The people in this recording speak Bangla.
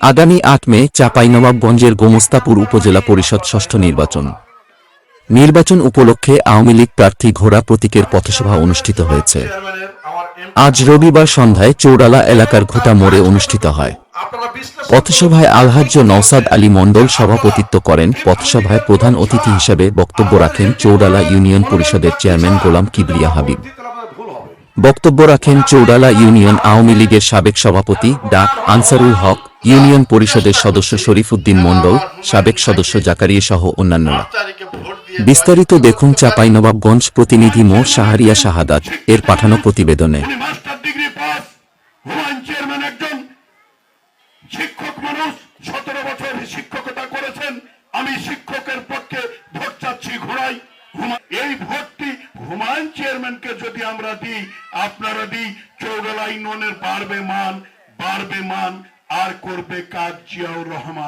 আগামী আট মে চাঁপাইনবাবগঞ্জের গোমস্তাপুর উপজেলা পরিষদ ষষ্ঠ নির্বাচন। নির্বাচন উপলক্ষে আওয়ামী লীগ প্রার্থী ঘোড়া প্রতীকের পথসভা অনুষ্ঠিত হয়েছে। আজ রবিবার সন্ধ্যায় চৌরালা এলাকার ঘোটা মোড়ে অনুষ্ঠিত হয়। পথসভায় আলহাজ্য নওসাদ আলী মণ্ডল সভাপতিত্ব করেন পথসভায় প্রধান অতিথি হিসেবে বক্তব্য রাখেন চৌরালা ইউনিয়ন পরিষদের চেয়ারম্যান গোলাম কিবরিয়া হাবিব। বক্তব্য রাখেন চৌরালা ইউনিয়ন আওয়ামী লীগের সাবেক সভাপতি ডা আনসারুল হক ইউনিয়ন পরিষদের সদস্য শরীফ উদ্দিন মণ্ডল, সাবেক সদস্য জাকারিয়া সহ অন্যান্যরা। বিস্তারিত দেখুন চাঁপাইনবাবগঞ্জ প্রতিনিধি মো শাহরিয়া শাহাদাত, এর পাঠানো প্রতিবেদনে। আমরা দিই, আপনারা দিই, চৌগালা ইউনিয়নের বাড়বে মান বাড়বে মান আর করবে কাজ জিয়াউর রহমান